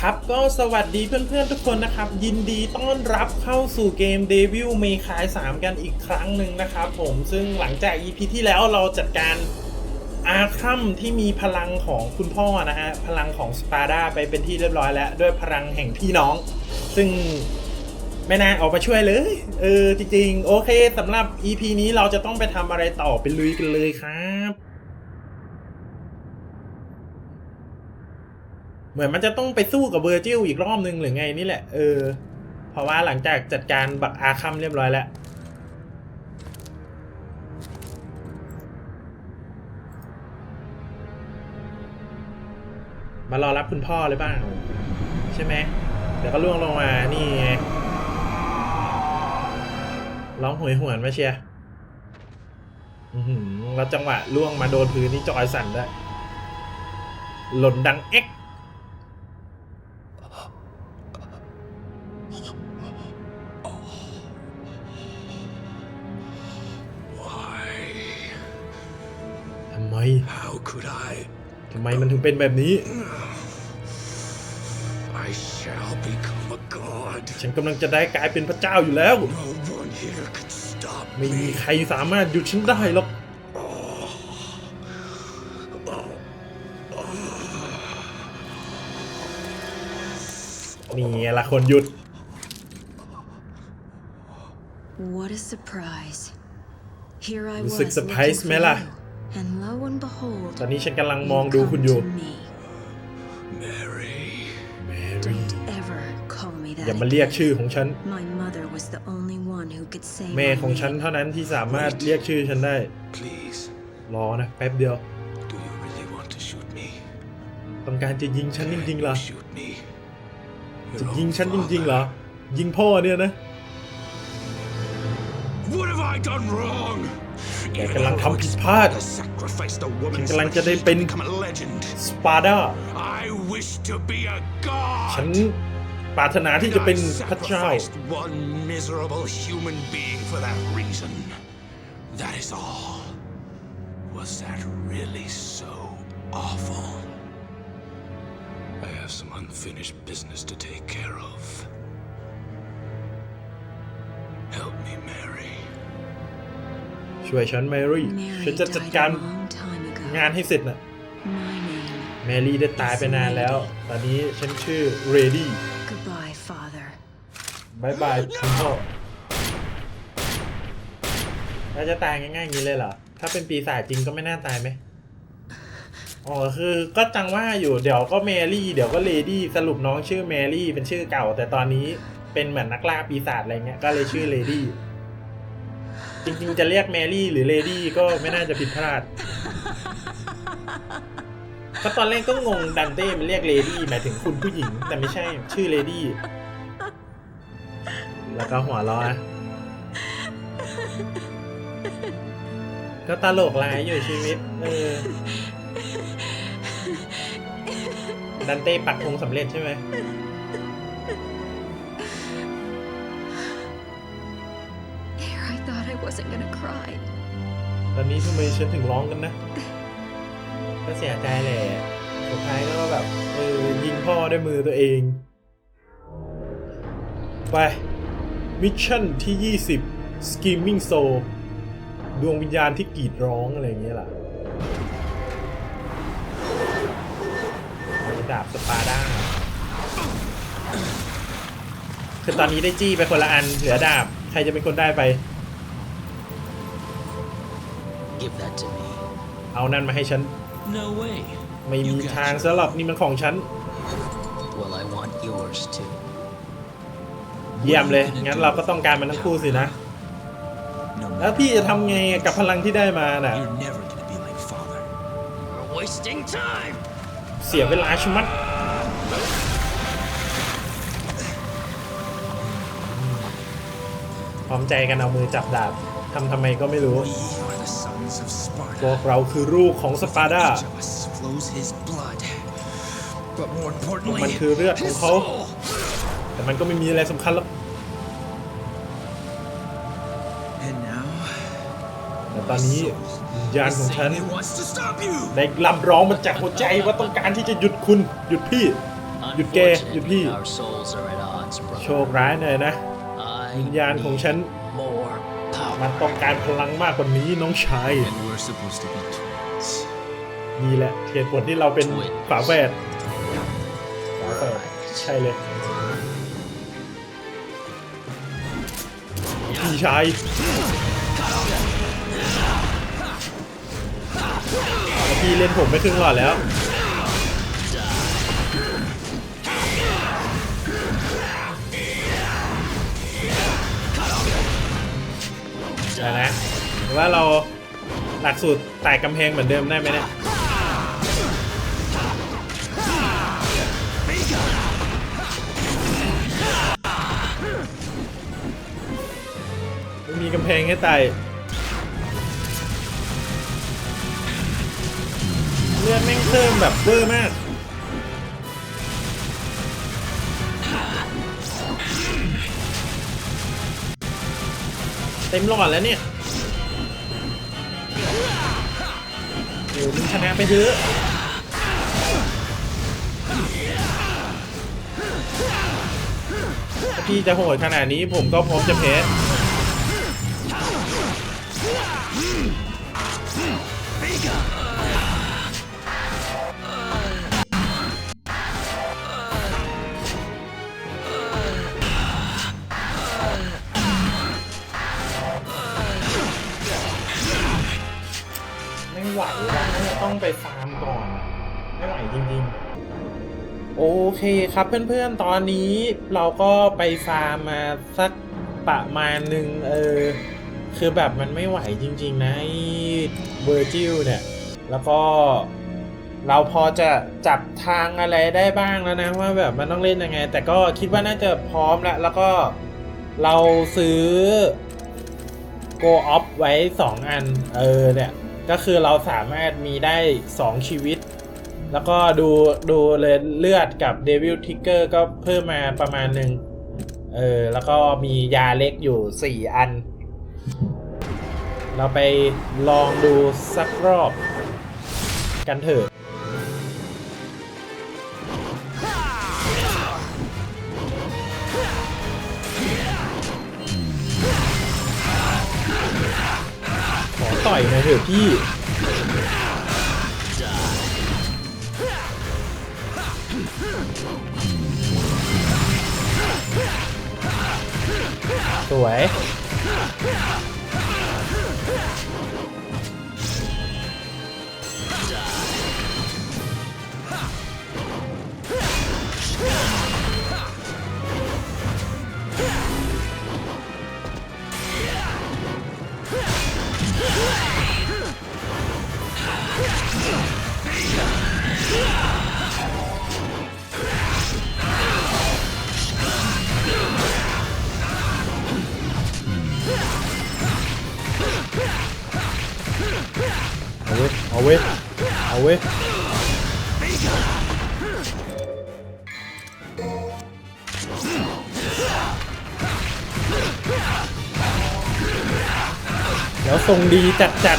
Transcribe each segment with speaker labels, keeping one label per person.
Speaker 1: ครับก็สวัสดีเพื่อนๆทุกคนนะครับ ยินดีต้อนรับเข้าสู่เกม Devil May Cry 3 กันอีกครั้งหนึ่งนะครับผมซึ่งหลังจาก EP ที่แล้วเราจัดการอาคัมที่มีพลังของคุณพ่อนะฮะ พลังของสปาร์ดาไปเป็นที่เรียบร้อยแล้ว ด้วยพลังแห่งพี่น้อง ซึ่งไม่น่าออกมาช่วยเลย เออ จริงๆ โอเคสำหรับ EP นี้เราจะต้องไปทำอะไรต่อไปลุยกันเลยครับ เหมือนมันจะต้องไปสู้กับเวอร์จิลอีกรอบนึงหรือไงนี่แหละ เออ เพราะว่าหลังจากจัดการบักอาคัมเรียบร้อยแล้วมารอรับคุณพ่อหรือเปล่าใช่ไหมเดี๋ยวก็ล่วงลงมานี่ไงร้องหวยหวนมาเชียร์แล้วจังหวะล่วงมาโดนพื้นนี่จอยสั่นด้วยหล่นดังเอ็ก ไมมันถึงเป็นแบบนี้
Speaker 2: I shall become a god.
Speaker 1: ฉันกำลังจะได้กลายเป็นพระเจ้าอยู่แล้ว
Speaker 2: No one here can stop
Speaker 1: ไม่มี
Speaker 2: me.
Speaker 1: ใครสามารถหยุดฉันได้หรอกนี่ไงละคนหยุด
Speaker 3: What a surprise. Here I
Speaker 1: รู้
Speaker 3: was
Speaker 1: สึกเซอร์ไพรส์
Speaker 3: looking
Speaker 1: ไหม
Speaker 3: for
Speaker 1: ล่ะ
Speaker 3: you, and lo and behold,
Speaker 1: ตอนนี้ฉันกำลังมอง
Speaker 3: you
Speaker 1: ดู
Speaker 3: come
Speaker 1: คุณอยู่
Speaker 3: to me.
Speaker 2: Mary.
Speaker 1: แมรี่
Speaker 3: Don't ever call me
Speaker 1: อย่า
Speaker 3: that.
Speaker 1: มาเรียกชื่อของฉัน
Speaker 3: My mother was the only one who could say
Speaker 1: แม่
Speaker 3: my
Speaker 1: ของฉัน
Speaker 3: name.
Speaker 1: เท่านั้นที่สามารถเรียกชื่อฉันได้
Speaker 2: Please,
Speaker 1: รอนะแป๊บเดียว
Speaker 2: do you really want to shoot me?
Speaker 1: ต้องการจะยิงฉันจริงๆเหรอ
Speaker 2: Shoot me.
Speaker 1: จะ
Speaker 2: Your
Speaker 1: ยิง
Speaker 2: own
Speaker 1: ฉันจริงๆเหรอ
Speaker 2: father.
Speaker 1: ยิงพ่อเนี่ยนะ
Speaker 2: What have I done wrong?
Speaker 1: แกกำลังทำผิดพลาด
Speaker 2: I sacrificed a woman
Speaker 1: ฉัน
Speaker 2: so
Speaker 1: กำลัง
Speaker 2: that
Speaker 1: จะได้
Speaker 2: she
Speaker 1: เป็น
Speaker 2: could become a legend.
Speaker 1: สปาร์ดา
Speaker 2: I wish to be a god.
Speaker 1: ฉันปรารถนาที่จะเป็น
Speaker 2: I
Speaker 1: พระเจ้า
Speaker 2: sacrificed one miserable human being for that reason. That is all. Was that really so awful? I have some unfinished business to take care of. Help me, Mary.
Speaker 1: ช่วยฉันแมรี่
Speaker 3: Mary
Speaker 1: ฉันจะจัด
Speaker 3: died
Speaker 1: การ
Speaker 3: a long time ago.
Speaker 1: งานให้เสร็จน่ะ
Speaker 3: My name.
Speaker 1: แมรี่ได้ตายไปนานแล้ว ตอนนี้ฉันชื่อเรดี้
Speaker 3: Goodbye, father.
Speaker 1: บายบายคุณพ่อแล้วจะตายง่ายๆอย่างนี้เลยเหรอ ถ้าเป็นปีศาจจริงก็ไม่น่าตายไหมอ๋อคือก็จังว่าอยู่เดี๋ยวก็แมรี่เดี๋ยวก็เลดี้สรุปน้องชื่อแมรี่เป็นชื่อเก่า แต่ตอนนี้เป็นเหมือนนักล่าปีศาจอะไรเงี้ยก็เลยชื่อเลดี้ จริงๆ จะเรียกแมรี่หรือเลดี้ก็ไม่น่าจะผิดพลาดก็ตอนแรกก็งงดันเต้มันเรียกเลดี้หมายถึงคุณผู้หญิง แต่ไม่ใช่ชื่อเลดี้ แล้วก็หัวเร้อะก็ตลกร้ายอยู่ชีวิต เออ ดันเต้ปักธงสำเร็จใช่ไหม
Speaker 3: wasn't gonna cry.
Speaker 1: ตอนนี้ทำไมฉันถึงร้องกันนะ ก็เสียใจแหละสุดท้ายก็แบบเออยิงพ่อด้วยมือตัวเอง ไป มิชชั่นที่ 20 Screaming Soul ดวงวิญญาณที่กรีดร้องอะไรอย่างเงี้ยล่ะดาบสปาด้าคือตอนนี้ได้จี้ไปคนละอันเหลือดาบ ใครจะเป็นคนได้ไป
Speaker 4: Give that to me.
Speaker 1: เอานั่นมาให้ฉัน
Speaker 4: No way.
Speaker 1: ไม่มี
Speaker 4: You got
Speaker 1: ทาง
Speaker 4: your-
Speaker 1: สำหรับนี่มันของฉัน
Speaker 4: Well, I want yours too.
Speaker 1: เยี่ยมเลย งั้นเราก็ต้องการมันทั้งคู่สินะ
Speaker 4: No
Speaker 1: แล้วพี่จะทำไงกับพลังที่ได้มาน่ะ
Speaker 4: You're never gonna be like father. We're wasting time.
Speaker 1: เสียเวลาชะมัด พร้อมใจกันเอามือจับดาบทำทำไมก็ไม่รู้
Speaker 2: We are the sons of
Speaker 1: พว
Speaker 2: Sparta.
Speaker 1: กเราคือลูกของสปาร์ดา
Speaker 2: Each of us flows his blood. But more importantly,
Speaker 1: มันคือเลือดของ
Speaker 2: his
Speaker 1: เขา
Speaker 2: soul.
Speaker 1: แต่มันก็ไม่มีอะไรสำคัญหรอก
Speaker 2: And now,
Speaker 1: แต่ตอนนี้วิญญาณของฉัน
Speaker 2: Satan wants to stop you.
Speaker 1: ได้ลำร้องมาจากหัวใจว่าต้องการที่จะหยุดคุณ หยุดพี่
Speaker 4: I'm
Speaker 1: หยุดแกหยุดพี่
Speaker 4: Our souls are at odds,
Speaker 1: โช
Speaker 4: brother.
Speaker 1: คร้ายหน่อยนะ
Speaker 4: I
Speaker 1: วิญญาณของฉัน
Speaker 4: need more
Speaker 1: มัน
Speaker 4: power.
Speaker 1: ต้องการพลังมากกว่านี้น้องชาย
Speaker 2: And we're supposed to be twins.
Speaker 1: นี่แหละเหตุผลที่เราเป็นฝาแฝดฝาแฝดใช่เลยพี่ชายพี่เล่นผมไม่ครึ่งหลอดแล้ว เดี๋ยวนะหรือว่าเราหลักสูตรไต่กำแพงเหมือนเดิมได้ไหมเนี่ยม่มีกำแพงให้ไต่เลือดแม่งเพิ่มแบบเวอร์มาก ต็มหลอดแล้วเนี่ยโอ้มึงชนะไปเถอะพี่จะโหดขนาดนี้ผมก็พร้อมจะแพ้ ไม่ไหวแล้วน่าจะต้องไปฟาร์มก่อน ไม่ไหวจริงๆ โอเคครับเพื่อนๆ ตอนนี้เราก็ไปฟาร์มมาสักประมาณหนึ่งเออ คือแบบมันไม่ไหวจริงๆนะเวอร์จิลเนี่ย แล้วก็เราพอจะจับทางอะไรได้บ้างแล้วนะว่าแบบมันต้องเล่นยังไง แต่ก็คิดว่าน่าจะพร้อมแล้วแล้วก็เราซื้อ Go Off ไว้ 2 อัน เออเนี่ย ก็คือเราสามารถมีได้ 2 ชีวิต แล้วก็ดูดูเลยเลือดกับเดวิลทิกเกอร์ก็เพิ่มมาประมาณหนึ่งเออแล้วก็มียาเล็กอยู่ 4 อัน เราไปลองดูสักรอบกันเถอะ ต่อยนะเถอะพี่ สวย เอาเว้ย เอาเว้ยเอาเว้ยแล้วทรงดีจัดจัด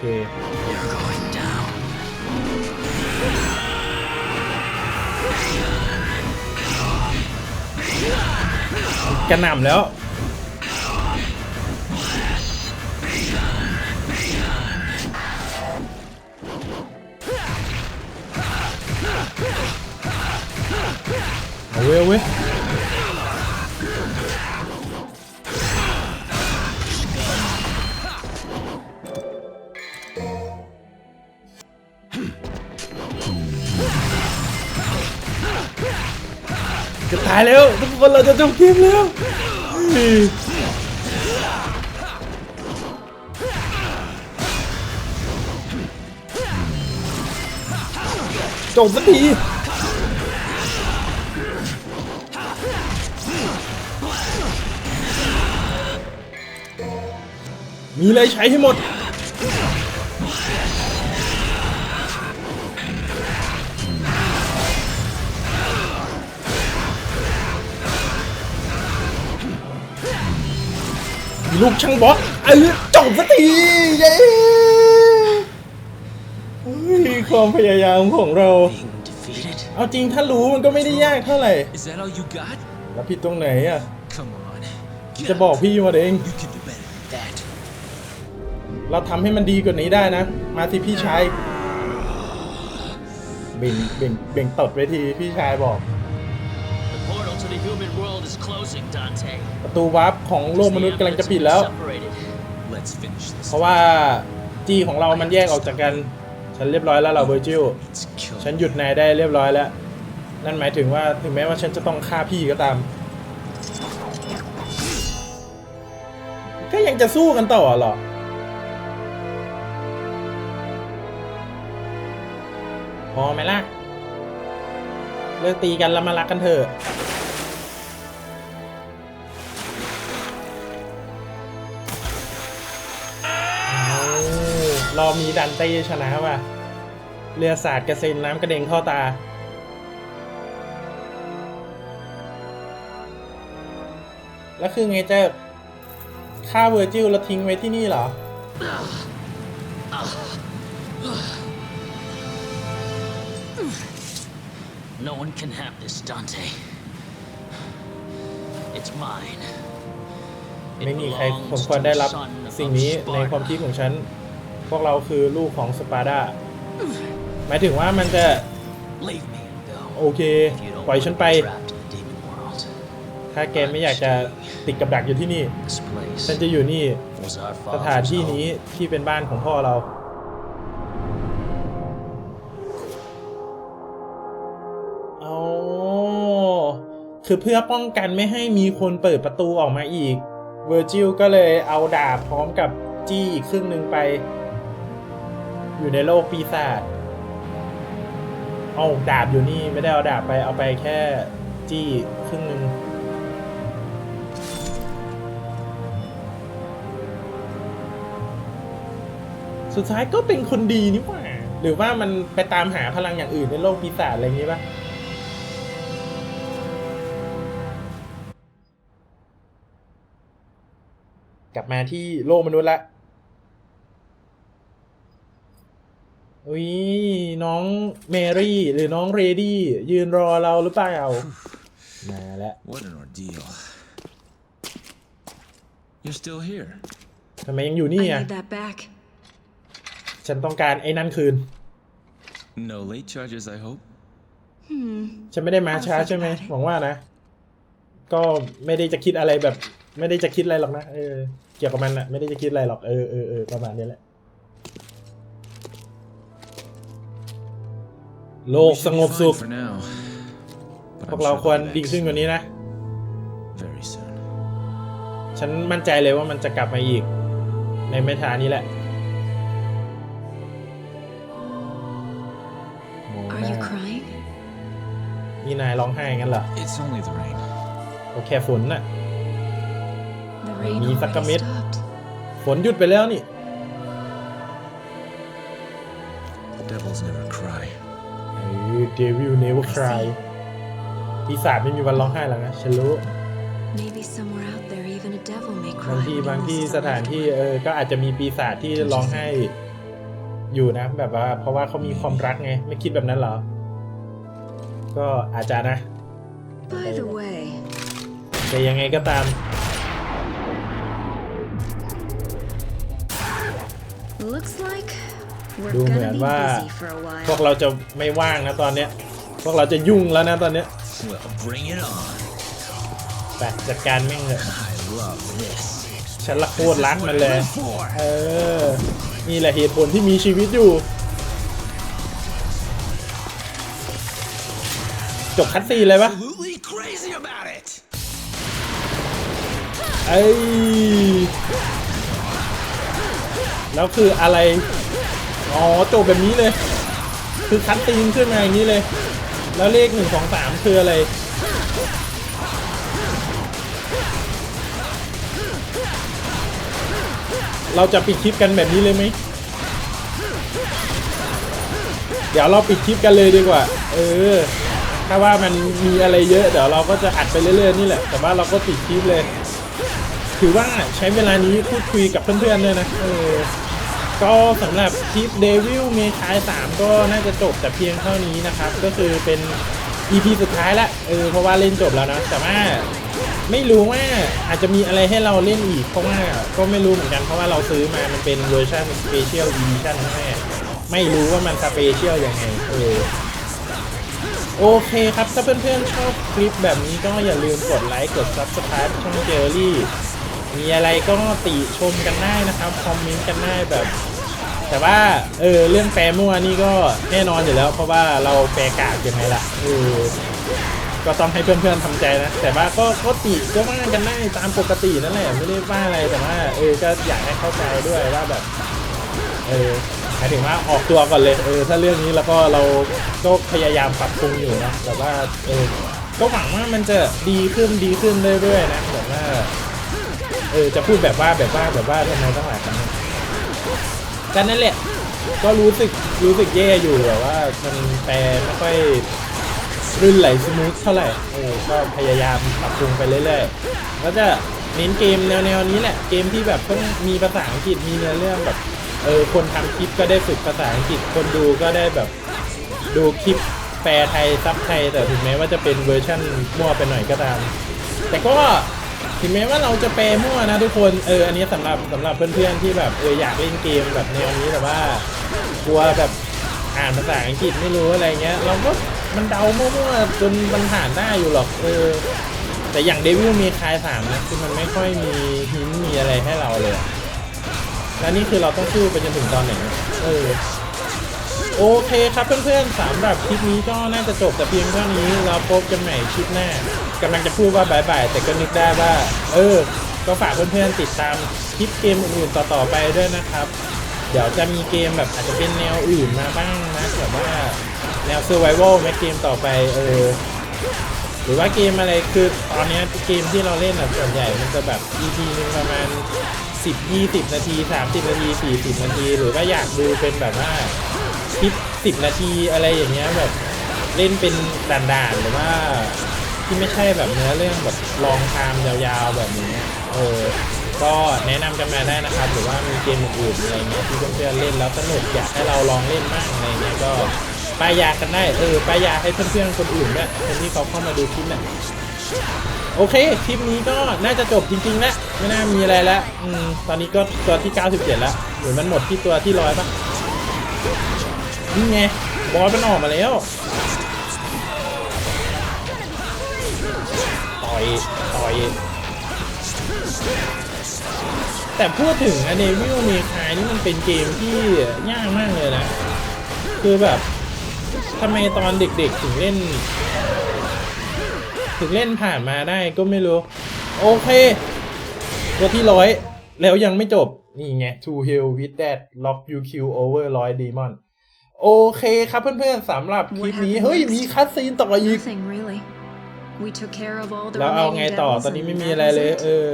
Speaker 1: เค
Speaker 4: You're going down.
Speaker 1: กระหน่ำแล้ว เอาเว้ยเอาเว้ยายแล้วทุกคนเราจะจบเกมแล้วจบสักทีมีอะไรใช้ให้หมด ลูกช่างบอสเออจบสักทีเย้เฮ้ยความพยายามของเรา
Speaker 4: Being defeated?
Speaker 1: เอาจริงถ้ารู้มันก็ไม่ได้ยากเท่าไหร่
Speaker 4: Is that all you got?
Speaker 1: แล้วผิดตรงไหนอะ
Speaker 4: Come on. Get
Speaker 1: จะบอกพี่มาเอง
Speaker 4: You can do better than that.
Speaker 1: เราทำให้มันดีกว่านี้ได้นะ มาที่พี่ชาย เบ่งเบ่งเบ่งตดไว้ทีพี่ชายบอก
Speaker 5: The portal to the human world is closing, Dante.
Speaker 1: ประตูวาร์ปของโลกมนุษย์กำลังจะปิดแล้ว
Speaker 5: Separated.
Speaker 4: Let's finish this.
Speaker 1: เพราะว่าจีของเรามันแยกออกจากกัน ฉันเรียบร้อยแล้วเราเวอร์จิล
Speaker 4: It's killed.
Speaker 1: ฉันหยุดนายได้เรียบร้อยแล้ว นั่นหมายถึงว่าถึงแม้ว่าฉันจะต้องฆ่าพี่ก็ตาม ก็ยังจะสู้กันต่อเหรอ พอไหมล่ะ เลิกตีกันแล้วมารักกันเถอะ รอบนี้ดันเต้ชนะว่ะ เรือสาดกระเซ็นน้ำกระเด็นเข้าตา แล้วคือไงจะฆ่าเวอร์จิลแล้วทิ้งไว้ที่นี่เหรอ
Speaker 5: No one can have this, Dante. It's mine. It
Speaker 1: ไม่มีใครสม
Speaker 5: belongs
Speaker 1: ควร
Speaker 5: to
Speaker 1: ได้
Speaker 5: the
Speaker 1: รับ
Speaker 5: son of
Speaker 1: สิ่งนี้ในความคิดของฉัน พวกเราคือลูกของสปาร์ดาหมายถึงว่ามันจะ
Speaker 5: Leave me and go.
Speaker 1: โอเค
Speaker 5: If you don't
Speaker 1: ปล่อย
Speaker 5: want
Speaker 1: ฉัน
Speaker 5: to
Speaker 1: ไป
Speaker 5: be trapped in the demon world.
Speaker 1: ถ้าแกไม่อยากจะติดกับดักอยู่ที่นี่
Speaker 5: This place
Speaker 1: ฉันจะอยู่นี่
Speaker 5: was our
Speaker 1: สถาน
Speaker 5: father's
Speaker 1: ที่นี้
Speaker 5: home.
Speaker 1: ที่เป็นบ้านของพ่อเราเอาคือเพื่อป้องกันไม่ให้มีคนเปิดประตูออกมาอีก เวอร์จิลก็เลยเอาดาบพร้อมกับจี้อีกครึ่งหนึ่งไป อยู่ในโลกปีศาจเอาดาบอยู่นี่ไม่ได้เอาดาบไปเอาไปแค่จี้ครึ่งหนึ่งสุดท้ายก็เป็นคนดีนี่หว่า หรือว่ามันไปตามหาพลังอย่างอื่นในโลกปีศาจอะไรอย่างนี้ปะกลับมาที่โลกมนุษย์ละ อุ้ยน้องเมรี่หรือน้องเรดี้ ยืนรอเราหรือเปล่า มาแล้ว
Speaker 6: What an ordeal. You're still here.
Speaker 1: ทำไมยังอยู่นี่
Speaker 3: I
Speaker 1: อะ
Speaker 3: need that back.
Speaker 1: ฉันต้องการไอ้นั่นคืน
Speaker 6: No late charges, I hope.
Speaker 1: ฉันไม่ได้มาช้าใช่ไหมหวังว่านะ ก็ไม่ได้จะคิดอะไรแบบ ไม่ได้จะคิดอะไรหรอกนะเออเกี่ยวกับมันอะไม่ได้จะคิดอะไรหรอกเออเออเออประมาณนี้แหละ โลก
Speaker 6: We
Speaker 1: ส
Speaker 6: should
Speaker 1: ง
Speaker 6: be
Speaker 1: บสุข
Speaker 6: fine for now. But
Speaker 1: พว
Speaker 6: I'm
Speaker 1: กเรา
Speaker 6: sure
Speaker 1: ควร
Speaker 6: they'll
Speaker 1: ดี
Speaker 6: vex
Speaker 1: ขึ้นกว่านี้นะ
Speaker 6: Very soon.
Speaker 1: ฉันมั่นใจเลยว่ามันจะกลับมาอีก ในไม่ช้านี้แหละโม
Speaker 3: Are
Speaker 1: นา
Speaker 3: you crying?
Speaker 1: นี่นายร้องไห้งั้นเหรอ
Speaker 6: It's only the rain.
Speaker 1: ก็แค่ฝนน่ะ
Speaker 3: The rain
Speaker 1: Ni
Speaker 3: already
Speaker 1: sakamit.
Speaker 3: stopped.
Speaker 1: ฝนหยุดไปแล้วนี่
Speaker 6: Devils never cry.
Speaker 1: เออ Devil Never Cry ปีศาจไม่มีวันร้องไห้หรอกนะฉันรู้
Speaker 3: Maybe somewhere out there, even a devil may
Speaker 1: บาง
Speaker 3: cry.
Speaker 1: ที่
Speaker 3: when he
Speaker 1: บางที่
Speaker 3: loses
Speaker 1: ส
Speaker 3: a
Speaker 1: ถาน
Speaker 3: loved
Speaker 1: ที่
Speaker 3: one.
Speaker 1: เออก็อาจจะมีปีศาจที่ร้องไห้อยู่นะ แบบว่า เพราะว่าเขามีความรักไง ไม่คิดแบบนั้นเหรอ ก็อาจจะนะ
Speaker 3: By the way,
Speaker 1: แต่ยังไงก็ตาม
Speaker 3: looks like we're
Speaker 1: ดูเหมือน
Speaker 3: gonna be
Speaker 1: ว่า
Speaker 3: busy for a
Speaker 1: พวก
Speaker 3: while.
Speaker 1: เราจะไม่ว่างนะตอนเนี้ย พวกเราจะยุ่งแล้วนะตอนเนี้ย
Speaker 6: Well, bring it on.
Speaker 1: ไปจัดการแม่งเลย
Speaker 6: I love this.
Speaker 1: ฉันละโคตรรักมันเลย
Speaker 6: Live for.
Speaker 1: เออ นี่แหละเหตุผลที่มีชีวิตอยู่ จบคัดซีนเลยปะ
Speaker 6: Absolutely crazy about it.
Speaker 1: ไอ้ยแล้วคืออะไร อ๋อจบแบบนี้เลย คือคัดซีนขึ้นมาอย่างนี้เลย แล้วเลขหนึ่งสองสามคืออะไรเราจะปิดคลิปกันแบบนี้เลยไหม เดี๋ยวเราปิดคลิปกันเลยดีกว่า เออ ถ้าว่ามันมีอะไรเยอะ เดี๋ยวเราก็จะอัดไปเรื่อยๆนี่แหละ แต่ว่าเราก็ปิดคลิปเลย ถือว่าใช้เวลานี้พูดคุยกับเพื่อนๆด้วยนะ เออ ก็สำหรับคลิป Devil May Cry 3ก็น่าจะจบแต่เพียงเท่านี้นะครับ ก็คือเป็น EP สุดท้ายละเออเพราะว่าเล่นจบแล้วนะ แต่ว่าไม่รู้ว่าอาจจะมีอะไรให้เราเล่นอีก เพราะว่าก็ไม่รู้เหมือนกันเพราะว่าเราซื้อมามันเป็นเวอร์ชัน Special Edition แม่ไม่รู้ว่ามันสเปเชียลยังไงเออโอเคครับ ถ้าเพื่อนๆชอบคลิปแบบนี้ก็อย่าลืมกดไลค์กด Subscribe ช่องเจอรี่ มีอะไรก็ติชมกันได้นะครับคอมเมนต์กันได้แบบ แต่ว่าเออเรื่องแปลมั่วนี่ก็แน่นอนอยู่แล้ว เพราะว่าเราแปลกากยังไงล่ะเออก็ต้องให้เพื่อนๆทำใจนะ แต่ว่าก็ก็ติก็ว่ากันได้ตามปกตินั่นแหละไม่ได้ว่าอะไรแต่ว่าเออก็อยากให้เข้าใจด้วยว่าแบบเออหมายถึงว่าออกตัวก่อนเลยเออถ้าเรื่องนี้แล้วก็เราก็พยายามปรับปรุงอยู่นะแต่ว่าเออก็หวังว่ามันจะดีขึ้นดีขึ้นเรื่อยๆนะแบบว่า เออจะพูดแบบว่าแบบว่าแบบว่าทำไมต้องหลายครั้งกันนั่นแหละ ก็รู้สึกรู้สึกแย่อยู่แบบว่ามันแปลไม่ค่อยรื่นไหลสมูทเท่าไหร่เออก็พยายามปรับปรุงไปเรื่อยๆแล้วจะเน้นเกมแนวๆนี้แหละ เกมที่แบบต้องมีภาษาอังกฤษมีเนื้อเรื่องแบบเออคนทำคลิปก็ได้ฝึกภาษาอังกฤษคนดูก็ได้แบบดูคลิปแปลไทยซับไทยแต่ถึงแม้ว่าจะเป็นเวอร์ชั่นมั่วไปหน่อยก็ตาม แต่ก็ ถึงแม้ว่าเราจะแปลมั่วนะทุกคนเอออันนี้สำหรับสำหรับเพื่อนๆที่แบบเอออยากเล่นเกมแบบแนวนี้แต่ว่ากลัวแบบอ่านภาษาอังกฤษไม่รู้อะไรเงี้ย เราก็มันเดามั่วๆจนมันผ่านได้อยู่หรอกเออแต่อย่างเดวิลมีคายสามนะคือมันไม่ค่อยมีหินมีอะไรให้เราเลย แล้วนี่คือเราต้องสู้ไปจนถึงตอนไหนเนี่ยเออโอเคครับเพื่อนๆสำหรับคลิปนี้ก็น่าจะจบแต่เพียงเท่านี้เราพบกันใหม่คลิปหน้า กำลังจะพูดว่าบายบายแต่ก็นึกได้ว่า เออ ก็ฝากเพื่อนๆติดตามคลิปเกมอื่นๆต่อๆไปด้วยนะครับ เดี๋ยวจะมีเกมแบบอาจจะเป็นแนวอื่นมาบ้างนะแบบว่าแนว survival ไหมเกมต่อไปเออหรือว่าเกมอะไรคือตอนนี้เกมที่เราเล่นอะส่วนใหญ่มันจะแบบ EP หนึงประมาณ 10 20 นาที 30 นาที 40 นาที หรือว่าอยากดูเป็นแบบว่าคลิป 10 นาทีอะไรอย่างเงี้ยแบบเล่นเป็นด่านๆหรือว่า ที่ไม่ใช่แบบเนื้อเรื่องแบบลองไทม์ยาวๆแบบนี้เออก็แนะนำกันมาได้นะครับ หรือว่ามีเกมอื่นๆอะไรเงี้ยที่เพื่อนๆเล่นแล้วสนุกอยากให้เราลองเล่นบ้างอะไรเงี้ยก็ป้ายยากันได้เออป้ายยาให้เพื่อนๆคนอื่นด้วยคนที่เขาเข้ามาดูคลิปเนี่ยโอเค คลิปนี้ก็น่าจะจบจริงๆแล้วไม่น่ามีอะไรแล้วอืมตอนนี้ก็ตัวที่ 97 แล้วหรือมันหมดที่ตัวที่ร้อยปะนี่ไงบอสมันออกมาแล้ว ต่อยต่อยแต่พูดถึงอเนวิลเมคายนี่มันเป็นเกมที่ยากมากเลยนะ คือแบบทำไมตอนเด็กๆถึงเล่น ถึงเล่นผ่านมาได้ก็ไม่รู้ โอเค ตัวที่ร้อยแล้วยังไม่จบ นี่ไง To Hell with That Lock You Kill Over ร้อย Demon โอเคครับเพื่อนๆสำหรับคลิปนี้ เฮ้ย มีคัดซีนต่ออีก
Speaker 3: really. We took care of all the
Speaker 1: แล้วเอาไง
Speaker 3: remaining
Speaker 1: ต่อ
Speaker 3: devils
Speaker 1: ตอนนี้
Speaker 3: and
Speaker 1: ไม่มี
Speaker 3: that
Speaker 1: อะไร
Speaker 3: was
Speaker 1: เลย
Speaker 3: it.
Speaker 1: เออ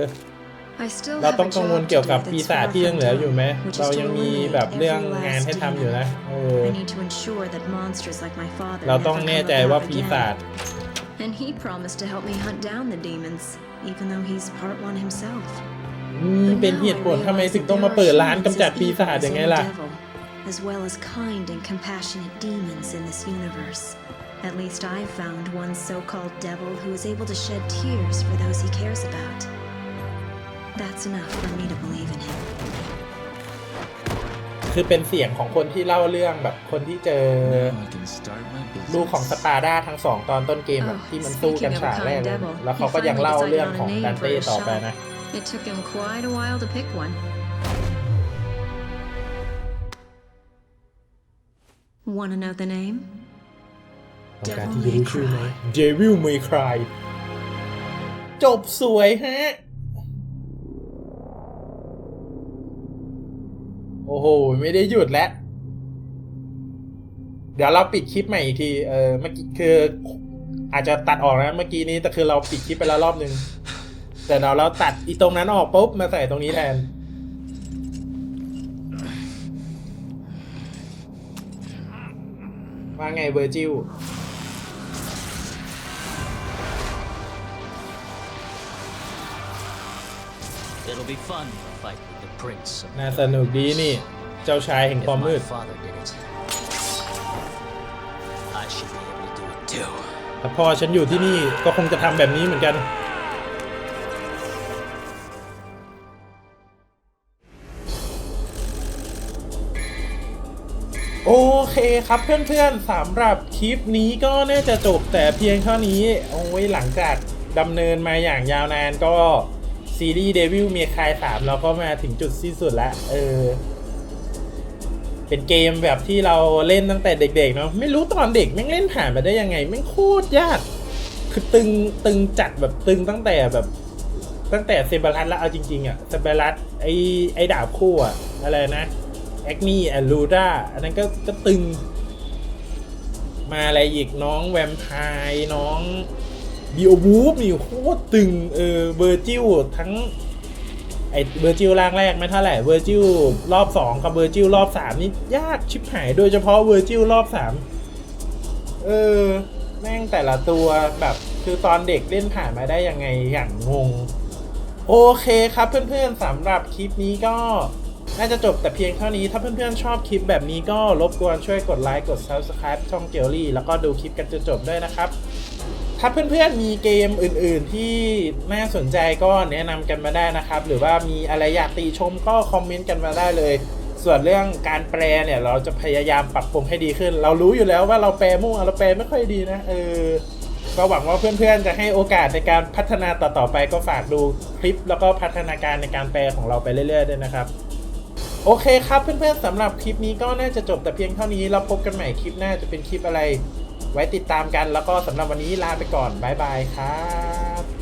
Speaker 3: I still
Speaker 1: เรา
Speaker 3: have
Speaker 1: ต้อง
Speaker 3: a
Speaker 1: กังวล
Speaker 3: job
Speaker 1: เกี่ยว
Speaker 3: to
Speaker 1: กับ
Speaker 3: do
Speaker 1: ปี
Speaker 3: that's
Speaker 1: ศาจ
Speaker 3: far
Speaker 1: ที่ยัง
Speaker 3: from
Speaker 1: เหลืออยู่ไหม
Speaker 3: done, which is
Speaker 1: เรา
Speaker 3: to
Speaker 1: ยังมี
Speaker 3: eliminate
Speaker 1: แบบเรื่อง
Speaker 3: every
Speaker 1: งาน
Speaker 3: last
Speaker 1: ให้ทำอยู่นะ
Speaker 3: demon.
Speaker 1: เออ
Speaker 3: I need to ensure that monsters like my father
Speaker 1: เราต้อง
Speaker 3: never
Speaker 1: แน่
Speaker 3: come
Speaker 1: ใจว่า
Speaker 3: about
Speaker 1: ปีศาจ
Speaker 3: again. And he promised to help me hunt down the demons, even though he's part one himself.
Speaker 1: อืม
Speaker 3: But
Speaker 1: เป็น
Speaker 3: now
Speaker 1: เห
Speaker 3: I
Speaker 1: ตุผล
Speaker 3: realize
Speaker 1: ทำไม
Speaker 3: that
Speaker 1: ถึงต้อง
Speaker 3: there
Speaker 1: มา
Speaker 3: are
Speaker 1: เปิดร้าน
Speaker 3: humans
Speaker 1: กำจัด
Speaker 3: as
Speaker 1: ปีศาจ
Speaker 3: evil
Speaker 1: ยังไง
Speaker 3: as any
Speaker 1: ล่ะ
Speaker 3: devil, as well as kind and compassionate demons in this universe. At least I've found one so-called devil who is able to shed tears for those he cares about. That's enough for me to believe in him.
Speaker 1: คือเป็นเสียงของคนที่เล่าเรื่องแบบคนที่เจอ
Speaker 6: Now I can start my
Speaker 1: ลูกของ
Speaker 6: business.
Speaker 1: สปาร์ด้าทั้งสองตอนต้นเกมแบบ
Speaker 3: Oh,
Speaker 1: ที่มันสู้กัน
Speaker 3: speaking of
Speaker 1: ฉาก
Speaker 3: a
Speaker 1: แรก
Speaker 3: kind
Speaker 1: เลย
Speaker 3: devil,
Speaker 1: แล้วเขา
Speaker 3: he
Speaker 1: ก็ยัง
Speaker 3: finally
Speaker 1: เล่า
Speaker 3: decided
Speaker 1: เรื่อง
Speaker 3: on a
Speaker 1: ของ
Speaker 3: name
Speaker 1: ดัน
Speaker 3: for
Speaker 1: เต้
Speaker 3: his
Speaker 1: ต่อไป
Speaker 3: shop.
Speaker 1: นะ
Speaker 3: It took him quite a while to pick one. Wanna know the name?
Speaker 1: ของการที่รู้ชื่อไหม
Speaker 3: เด
Speaker 1: วิลเมย์ครายจบสวยฮะ โอ้โห ไม่ได้หยุดแล้ว เดี๋ยวเราปิดคลิปใหม่อีกที เออเมื่อกี้คือ อาจจะตัดออกนะเมื่อกี้นี้แต่คือเราปิดคลิปไปแล้วรอบนึง แต่เราเราตัดอีตรงนั้นออกปุ๊บมาใส่ตรงนี้แทนว่าไงเบอร์จิว
Speaker 5: It'll be fun to fight with the prince.
Speaker 1: น่าสนุกดีนี่ เจ้าชายแห่ง
Speaker 5: If
Speaker 1: ความมื
Speaker 5: my
Speaker 1: ด
Speaker 5: father did it, I should be able to do it too.
Speaker 1: ถ้าพ่อฉันอยู่ที่นี่ก็คงจะทำแบบนี้เหมือนกัน โอเคครับเพื่อนๆสำหรับคลิปนี้ก็น่าจะจบแต่เพียงเท่านี้ โอ้ยหลังจากดำเนินมาอย่างยาวนานก็ ซีรีส์เดวิลเมคาย3เราก็มาถึงจุดสิ้นสุดแล้วเออ เป็นเกมแบบที่เราเล่นตั้งแต่เด็กๆเนาะไม่รู้ตอนเด็กแม่งเล่นผ่านมาได้ยังไงแม่งโคตรยาก คือตึงตึงจัดแบบตึงตั้งแต่แบบ ตั้งแต่เซบารัสแล้วเอาจริงๆอะเซบารัสไอไอดาบคู่อะอะไรนะแอคนี่แอนลูด้าอันนั้นก็ก็ตึง มาอะไรอีกน้องแวมไพร์น้อง ดิโอบูฟนี่โคตรตึงเออเบอร์จิลทั้งไอเวอร์จิลร่างแรกไม่เท่าไหร่เวอร์จิลรอบ2กับเวอร์จิลรอบ3นี่ยากชิบหายโดยเฉพาะเวอร์จิลรอบ3เออแม่งแต่ละตัวแบบคือตอนเด็กเล่นผ่านมาได้ยังไงอย่างงง โอเคครับเพื่อนๆสำหรับคลิปนี้ก็น่าจะจบแต่เพียงเท่านี้ ถ้าเพื่อนๆชอบคลิปแบบนี้ก็รบกวนช่วยกดไลค์กด Subscribe ช่องเจลลี่แล้วก็ดูคลิปกันจนจบด้วยนะครับ ถ้าเพื่อนๆมีเกมอื่นๆที่น่าสนใจก็แนะนำกันมาได้นะครับ หรือว่ามีอะไรอยากติชมก็คอมเมนต์กันมาได้เลย ส่วนเรื่องการแปลเนี่ยเราจะพยายามปรับปรุงให้ดีขึ้น เรารู้อยู่แล้วว่าเราแปลมั่วเราแปลไม่ค่อยดีนะเออก็หวังว่าเพื่อนๆจะให้โอกาสในการพัฒนาต่อๆไปก็ฝากดูคลิป แล้วก็พัฒนาการในการแปลของเราไปเรื่อยๆด้วยนะครับ โอเคครับเพื่อนๆสำหรับคลิปนี้ก็น่าจะจบแต่เพียงเท่านี้เราพบกันใหม่คลิปหน้าจะเป็นคลิปอะไร ไว้ติดตามกันแล้วก็สำหรับวันนี้ลาไปก่อน บ๊ายบายครับ